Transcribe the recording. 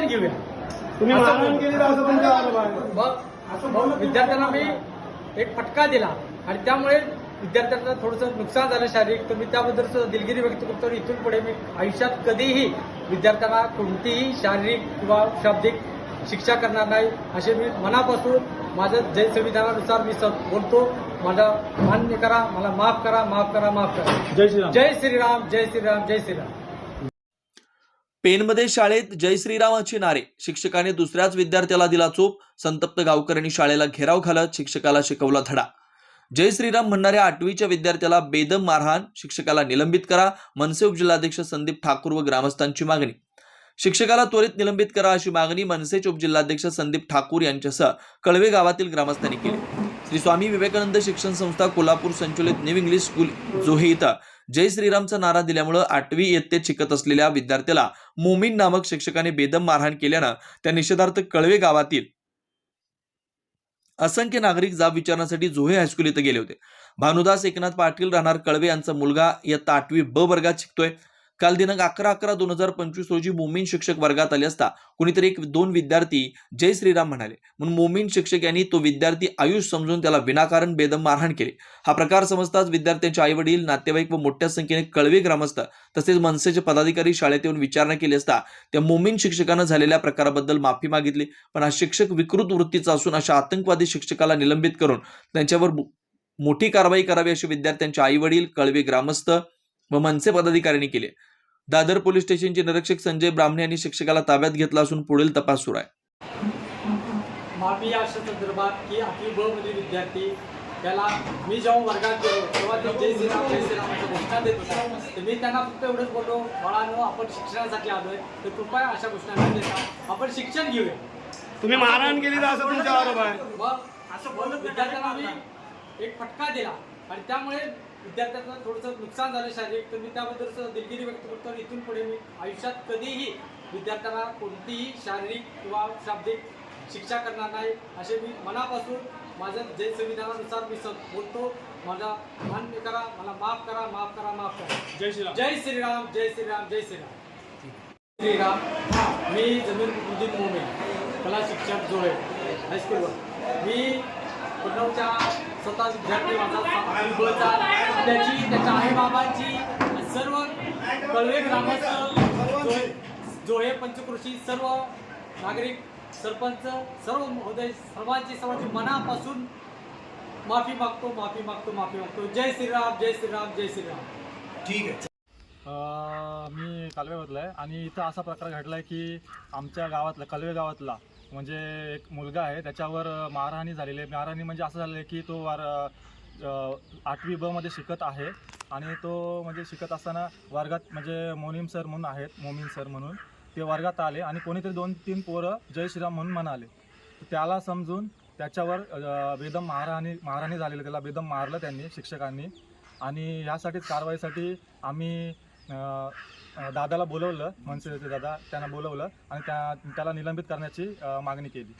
घेऊया. तुम्ही असं तुमचा आरोप आहे. मग विद्यार्थ्यांना मी एक फटका दिला. आणि त्यामुळे विद्यार्थ्यांना थोडंसं नुकसान झालं शारीरिक. तर मी त्याबद्दल दिलगिरी व्यक्त करतो. इथून पुढे मी आयुष्यात कधीही विद्यार्थ्यांना कोणतीही शारीरिक किंवा शाब्दिक शिक्षा करणार नाही असे मी मनापासून माझं जय संविधानानुसार मी बोलतो. मला मान्य करा मला माफ करा माफ करा माफ करा. जय श्रीराम. जय श्रीराम जय श्रीराम जय श्रीराम. पेनमध्ये शाळेत जय श्रीरामाचे नारे. शिक्षकाने दुसऱ्याच विद्यार्थ्याला दिला चोप. संतप्त गावकऱ्यांनी शाळेला घेराव घालत शिक्षकाला शिकवला धडा. जय श्रीराम म्हणणाऱ्या आठवीच्या विद्यार्थ्याला बेदम मारहाण. शिक्षकाला निलंबित करा. मनसे उपजिल्हाध्यक्ष संदीप ठाकूर व ग्रामस्थांची मागणी. शिक्षकाला त्वरित निलंबित करा अशी मागणी मनसेचे उपजिल्हाध्यक्ष संदीप ठाकूर यांच्यासह कळवे गावातील ग्रामस्थांनी केली. श्री स्वामी विवेकानंद शिक्षण संस्था कोल्हापूर संचलित न्यू इंग्लिश स्कूल जोहे इथं जय श्रीरामचा नारा दिल्यामुळं आठवी इयत्तेत शिकत असलेल्या विद्यार्थ्याला मोमीन नामक शिक्षकाने बेदम मारहाण केल्यानं त्या निषेधार्थ कळवे गावातील असंख्य नागरिक जाब विचारण्यासाठी जोहे हायस्कूल इथं गेले होते. भानुदास एकनाथ पाटील राहणार कळवे यांचा मुलगा इयत्ता आठवी ब वर्गात शिकतोय. काल दिनांक अकरा अकरा दोन हजार पंचवीस रोजी मोमीन शिक्षक वर्गात आले असता कुणीतरी एक दोन विद्यार्थी जय श्रीराम म्हणाले. म्हणून मोमीन शिक्षक यांनी तो विद्यार्थी आयुष समजून त्याला विनाकारण बेदम मारहाण केली. हा प्रकार समजताच विद्यार्थ्यांचे आई वडील नातेवाईक व मोठ्या संख्येने कळवे ग्रामस्थ तसेच मनसेचे पदाधिकारी शाळेत येऊन विचारणा केली असता त्या मोमीन शिक्षकानं झालेल्या प्रकाराबद्दल माफी मागितली. पण हा शिक्षक विकृत वृत्तीचा असून अशा आतंकवादी शिक्षकाला निलंबित करून त्यांच्यावर मोठी कारवाई करावी अशी विद्यार्थ्यांचे आई वडील कळवे ग्रामस्थ व मनसे पदाधिकाऱ्यांनी केले. दादर पोलीस स्टेशनचे निरीक्षक संजय ब्राह्मणे यांनी शिक्षकाला ताब्यात घेतला असून पुढील तपास सुरू आहे. अशा संदर्भात की आठवी ब मधील विद्यार्थी त्याला मी जेव्हा वर्गात गेलो तेव्हा ते जय श्रीराम जय श्रीरामाच्या घोषणा देत होता. तर मी त्यांना फक्त एवढंच बोललो बाळांनो आपण शिक्षणासाठी आलोय तर कृपया अशा घोषणा न देता आपण शिक्षण घेऊया. तुम्ही मारहाण केली तर असं तुमचा आरोप आहे. मग असं बोलत विद्यार्थ्यांना मी एक फटका दिला. आणि त्यामुळे विद्यार्थ्यांना थोडंसं नुकसान झालं शारीरिक तर मी त्याबद्दल दिलगिरी व्यक्त करतो आणि इथून पुढे मी आयुष्यात कधीही विद्यार्थ्यांना कोणतीही शारीरिक किंवा शाब्दिक शिक्षा करणार नाही असे मी मनापासून माझं जय संविधानानुसार मी बोलतो मला मान्य करा मला माफ करा माफ करा माफ करा. जय श्रीराम. जय श्रीराम जय श्रीराम जय श्रीराम. श्रीराम मी जमीन उद्दीन मोमे कला शिक्षक जोळे हायस्कूलवर मी पुणवच्या स्वतः विद्यार्थी माझा अनुभवचा त्याची त्याच्या आईबाबांची आणि सर्व कळवे ग्रामस्थ जोहे पंचकृषी सर्व नागरिक सरपंच सर्व महोदय सर्वांची सर्वांची मनापासून माफी मागतो माफी मागतो माफी मागतो. जय श्रीराम जय श्रीराम जय श्रीराम. अ, मी कालव्यामधला आहे आणि इथं असा प्रकार घडला आहे की आमच्या गावातला कलवे गावातला म्हणजे एक मुलगा आहे त्याच्यावर मारहाणी झालेली आहे. मारहाणी म्हणजे असं झालं आहे की तो वार आठवी ब मध्ये शिकत आहे. आणि तो म्हणजे शिकत असताना वर्गात म्हणजे मोनीम सर म्हणून आहेत मोमीन सर म्हणून. ते वर्गात आले आणि कोणीतरी दोन तीन पोरं जय श्रीराम म्हणून म्हणाले. त्याला समजून त्याच्यावर बेदम महाराणी महाराणी झालेलं त्याला बेदम मारलं त्यांनी शिक्षकांनी. आणि ह्यासाठीच कारवाईसाठी आम्ही दादाला बोलवलं मनसेचे दादा त्यांना बोलवलं आणि त्या त्याला निलंबित करण्याची मागणी केली.